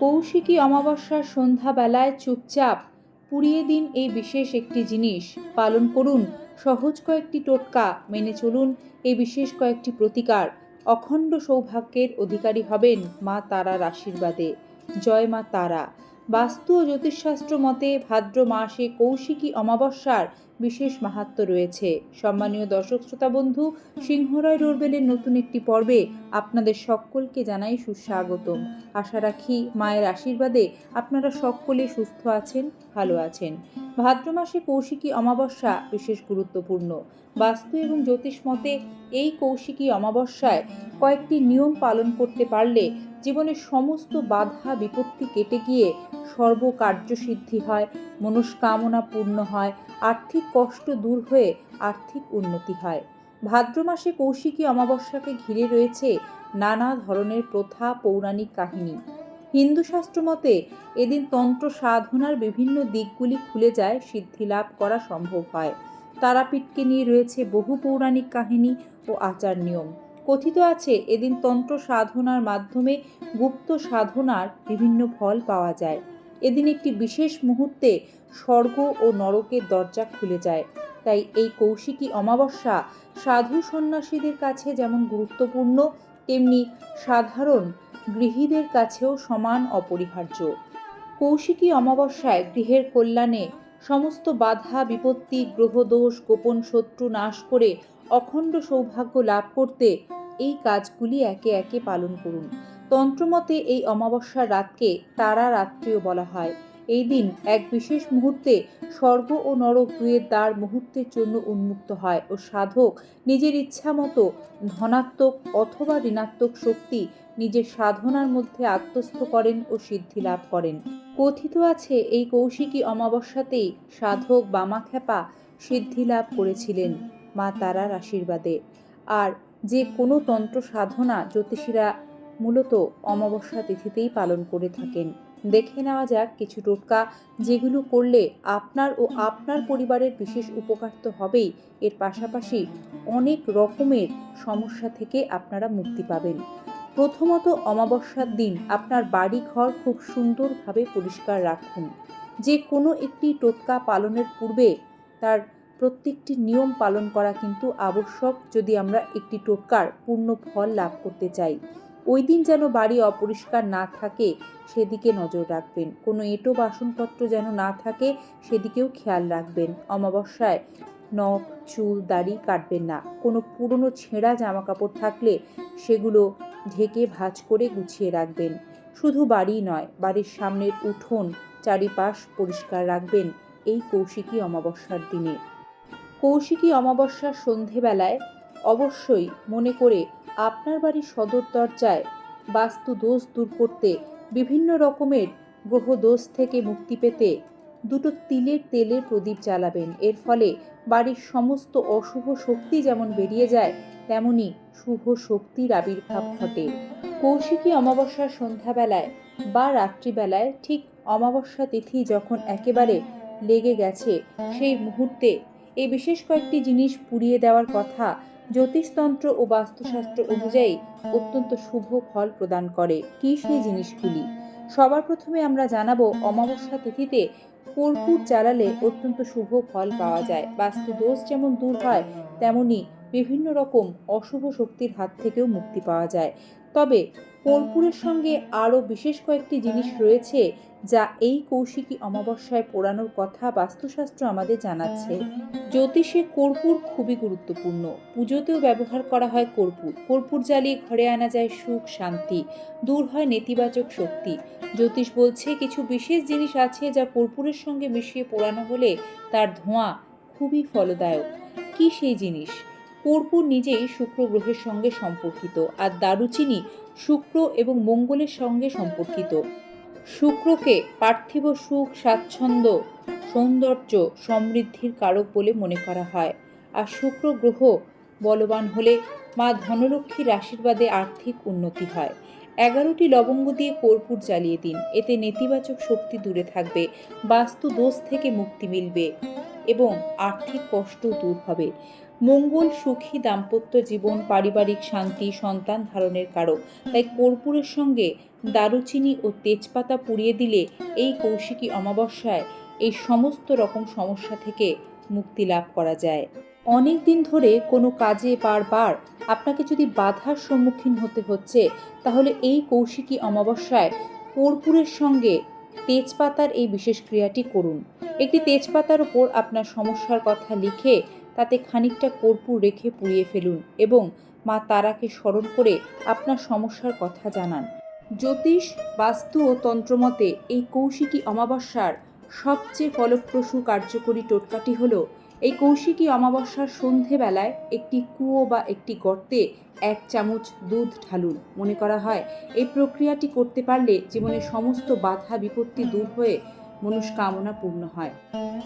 কৌশিকী অমাবস্যার সন্ধ্যাবেলায় চুপচাপ পুড়িয়ে দিন এই বিশেষ একটি জিনিস। পালন করুন, সহজ কয়েকটি টোটকা মেনে চলুন এই বিশেষ কয়েকটি প্রতিকার। অখণ্ড সৌভাগ্যের অধিকারী হবেন মা তারার আশীর্বাদে। জয় মা তারা। বাস্তু ও জ্যোতিষশাস্ত্র মতে ভাদ্র মাসে কৌশিকী অমাবস্যার বিশেষ মাহাত্ম্য রয়েছে। সম্মানীয় দর্শক, শ্রোতা বন্ধু, সিংহরায় রোরবেলের নতুন একটি পর্বে আপনাদের সকলকে জানাই সুস্বাগতম। আশা রাখি মায়ের আশীর্বাদে আপনারা সকলে সুস্থ আছেন, ভালো আছেন। ভাদ্র মাসে কৌশিকী অমাবস্যা বিশেষ গুরুত্বপূর্ণ। বাস্তু এবং জ্যোতিষ মতে, এই কৌশিকী অমাবস্যায় কয়েকটি নিয়ম পালন করতে পারলে জীবনের সমস্ত বাধা, বিপত্তি কেটে গিয়ে সর্বকার্যসিদ্ধি হয়, মনস্কামনা পূর্ণ হয়, আর্থিক কষ্ট দূর হয়ে আর্থিক উন্নতি হয়। ভাদ্র মাসে কৌশিকী অমাবস্যাকে ঘিরে রয়েছে নানা ধরনের প্রথা পৌরাণিক কাহিনী। হিন্দু শাস্ত্র মতে, এদিন তন্ত্র সাধনার বিভিন্ন দিকগুলি খুলে যায়, সিদ্ধি লাভ করা সম্ভব হয়। তারাপীঠকে নিয়ে রয়েছে বহু পৌরাণিক কাহিনী ও আচার নিয়ম। কথিত আছে, এদিন তন্ত্র সাধনার মাধ্যমে গুপ্ত সাধনার বিভিন্ন ফল পাওয়া যায়। এদিন একটি বিশেষ মুহূর্তে স্বর্গ ও নরকের দরজা খুলে যায়। তাই এই কৌশিকী অমাবস্যা সাধু সন্ন্যাসীদের কাছে যেমন গুরুত্বপূর্ণ, তেমনি সাধারণ গৃহীদের কাছেও সমান অপরিহার্য। কৌশিকী অমাবস্যায় গৃহের কল্যাণে সমস্ত বাধা, বিপত্তি, গ্রহদোষ, গোপন শত্রু নাশ করে অখণ্ড সৌভাগ্য লাভ করতে এই কাজগুলি একে একে পালন করুন। তন্ত্রমতে এই অমাবস্যার রাতকে তারা রাত্রিও বলা হয়। এই দিন এক বিশেষ মুহূর্তে স্বর্গ ও নরক দুয়ের দ্বার মুহূর্তের জন্য উন্মুক্ত হয় ও সাধক নিজের ইচ্ছা মতো ধনাত্মক অথবা ঋণাত্মক শক্তি নিজের সাধনার মধ্যে আত্মস্থ করেন ও সিদ্ধি লাভ করেন। কথিত আছে, এই কৌশিকী অমাবস্যাতেই সাধক বামাখ্যাপা সিদ্ধি লাভ করেছিলেন মা তারার আশীর্বাদে। আর যে কোনো তন্ত্র সাধনা জ্যোতিষীরা মূলত অমাবস্যা তিথিতেই পালন করে থাকেন। দেখে নেওয়া যাক কিছু টোটকা যেগুলো করলে আপনার ও আপনার পরিবারের বিশেষ উপকার তো হবেই। এর পাশাপাশি অনেক রকমের সমস্যা থেকে আপনারা মুক্তি পাবেন। প্রথমত অমাবস্যার দিন আপনার বাড়ি ঘর খুব সুন্দরভাবে পরিষ্কার রাখুন। যে কোনো একটি টোটকা পালনের পূর্বে তার প্রত্যেকটি নিয়ম পালন করা কিন্তু আবশ্যক যদি আমরা একটি টোটকার পূর্ণ ফল লাভ করতে চাই। ওই দিন যেন বাড়ি অপরিষ্কার না থাকে, সেদিকে নজর রাখবেন। কোনো এঁটো বাসনপত্র যেন না থাকে, সেদিকেও খেয়াল রাখবেন। অমাবস্যায় নখ, চুল, দাড়ি কাটবেন না। কোনো পুরনো ছেঁড়া জামাকাপড় থাকলে সেগুলো ঢেকে ভাঁজ করে গুছিয়ে রাখবেন। শুধু বাড়ি নয়, বাড়ির সামনের উঠোন চারিপাশ পরিষ্কার রাখবেন এই কৌশিকী অমাবস্যার দিনে। কৌশিকী অমাবস্যার সন্ধেবেলায় অবশ্যই মনে করে আপনার বাড়ির সদর দরজায় বাস্তু দোষ দূর করতে বিভিন্ন রকমের গ্রহ দোষ থেকে মুক্তি পেতে দুটো তিলের তেলের প্রদীপ জ্বালাবেন। এর ফলে বাড়ির সমস্ত অশুভ শক্তি যেমন বেরিয়ে যায়, তেমনি শুভ শক্তির আবির্ভাব ঘটে। কৌশিকী অমাবস্যার সন্ধ্যাবেলায় বা রাত্রিবেলায় ঠিক অমাবস্যা তিথি যখন একেবারে লেগে গেছে, সেই মুহূর্তে এই বিশেষ কয়েকটি জিনিস পুড়িয়ে দেওয়ার কথা জ্যোতিষতন্ত্র ও বাস্তুশাস্ত্র অনুযায়ী অত্যন্ত শুভ ফল প্রদান করে। কি সেই জিনিসগুলি? সবার প্রথমে আমরা জানাব অমাবস্যা তিথিতে কর্পূর জ্বালালে অত্যন্ত শুভ ফল পাওয়া যায়। বাস্তু দোষ যেমন দূর হয়, তেমনি বিভিন্ন রকম অশুভ শক্তির হাত থেকেও মুক্তি পাওয়া যায়। তবে কর্পূরের সঙ্গে আরও বিশেষ কয়েকটি জিনিস রয়েছে যা এই কৌশিকী অমাবস্যায় পোড়ানোর কথা বাস্তুশাস্ত্র আমাদের জানাচ্ছে। জ্যোতিষে কর্পূর খুবই গুরুত্বপূর্ণ। পুজোতেও ব্যবহার করা হয় কর্পূর। কর্পূর জ্বালিয়ে ঘরে আনা যায় সুখ, শান্তি, দূর হয় নেতিবাচক শক্তি। জ্যোতিষ বলছে কিছু বিশেষ জিনিস আছে যা কর্পূরের সঙ্গে মিশিয়ে পোড়ানো হলে তার ধোঁয়া খুবই ফলদায়ক। কি সেই জিনিস? কর্পূর নিজেই শুক্র গ্রহের সঙ্গে সম্পর্কিত আর দারুচিনি শুক্র এবং মঙ্গলের সঙ্গে সম্পর্কিত। শুক্রকে পার্থিব সুখ, স্বাচ্ছন্দ্য, সৌন্দর্য, সমৃদ্ধির কারক বলে মনে করা হয়। আর শুক্র গ্রহ বলবান হলে মা ধনলক্ষ্মীর আশীর্বাদে আর্থিক উন্নতি হয়। এগারোটি লবঙ্গ দিয়ে কর্পূর জ্বালিয়ে দিন। এতে নেতিবাচক শক্তি দূরে থাকবে বাস্তু দোষ থেকে মুক্তি মিলবে এবং আর্থিক কষ্ট দূর হবে। মঙ্গল, সুখী, দাম্পত্য জীবন, পারিবারিক শান্তি, সন্তান ধারণের কারক। তাই কর্পূরের সঙ্গে দারুচিনি ও তেজপাতা পুড়িয়ে দিলে এই কৌশিকী অমাবস্যায় এই সমস্ত রকম সমস্যা থেকে মুক্তি লাভ করা যায়। অনেক দিন ধরে কোনো কাজে বারবার আপনাকে যদি বাধার সম্মুখীন হতে হচ্ছে, তাহলে এই কৌশিকী অমাবস্যায় কর্পূরের সঙ্গে তেজপাতার এই বিশেষ ক্রিয়াটি করুন। একটি তেজপাতার ওপর আপনার সমস্যার কথা লিখে তাতে খানিকটা কর্পূর রেখে পুড়িয়ে ফেলুন এবং মা তারাকে স্মরণ করে আপনার সমস্যার কথা জানান। জ্যোতিষ, বাস্তু ও তন্ত্রমতে এই কৌশিকী অমাবস্যার সবচেয়ে ফলপ্রসূ কার্যকরী টোটকাটি হল, এই কৌশিকী অমাবস্যার সন্ধেবেলায় একটি কুয়ো বা একটি গর্তে এক চামচ দুধ ঢালুন। মনে করা হয়, এই প্রক্রিয়াটি করতে পারলে জীবনের সমস্ত বাধা বিপত্তি দূর হয়ে মনস্কামনা পূর্ণ হয়।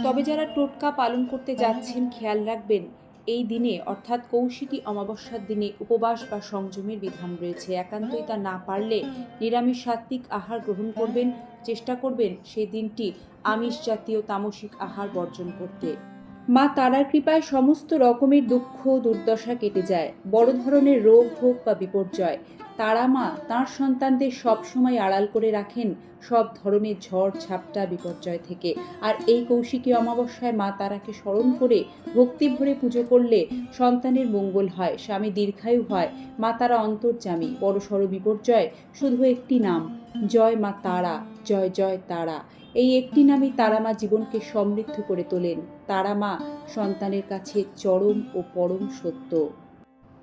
তবে যারা টোটকা পালন করতে যাচ্ছেন, খেয়াল রাখবেন, এই দিনে, অর্থাৎ কৌশিকী অমাবস্যার দিনে উপবাস বা সংযমের বিধান রয়েছে। একান্তই তা না পারলে নিরামিষ সাত্ত্বিক আহার গ্রহণ করবেন, চেষ্টা করবেন সেই দিনটি আমিষ জাতীয় তামসিক আহার বর্জন করতে। মা তারার কৃপায় সমস্ত রকমের দুঃখ, দুর্দশা কেটে যায়। বড় ধরনের রোগ, ভোগ বা বিপর্যয়। তারা মা তাঁর সন্তানদের সবসময় আড়াল করে রাখেন সব ধরনের ঝড়, ঝাপটা, বিপর্যয় থেকে। আর এই কৌশিকী অমাবস্যায় মা তারাকে স্মরণ করে ভক্তি ভরে পুজো করলে সন্তানের মঙ্গল হয়, স্বামী দীর্ঘায়ু হয়, মা তারা অন্তর্যামী বড় সড় বিপর্যয় শুধু একটি নাম, জয় মা তারা, জয় জয় তারা। এই একটি নামে তারা মা জীবনকে সমৃদ্ধ করে তোলেন। তারা মা সন্তানের কাছে চরম ও পরম সত্য।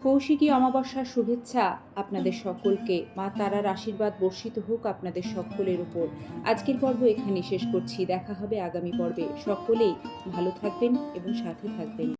কৌশিকী অমাবস্যার শুভেচ্ছা আপনাদের সকলকে। মা তারার আশীর্বাদ বর্ষিত হোক আপনাদের সকলের উপর। আজকের পর্ব এখানে শেষ করছি। দেখা হবে আগামী পর্বে। সকলেই ভালো থাকবেন এবং সাথে থাকবেন।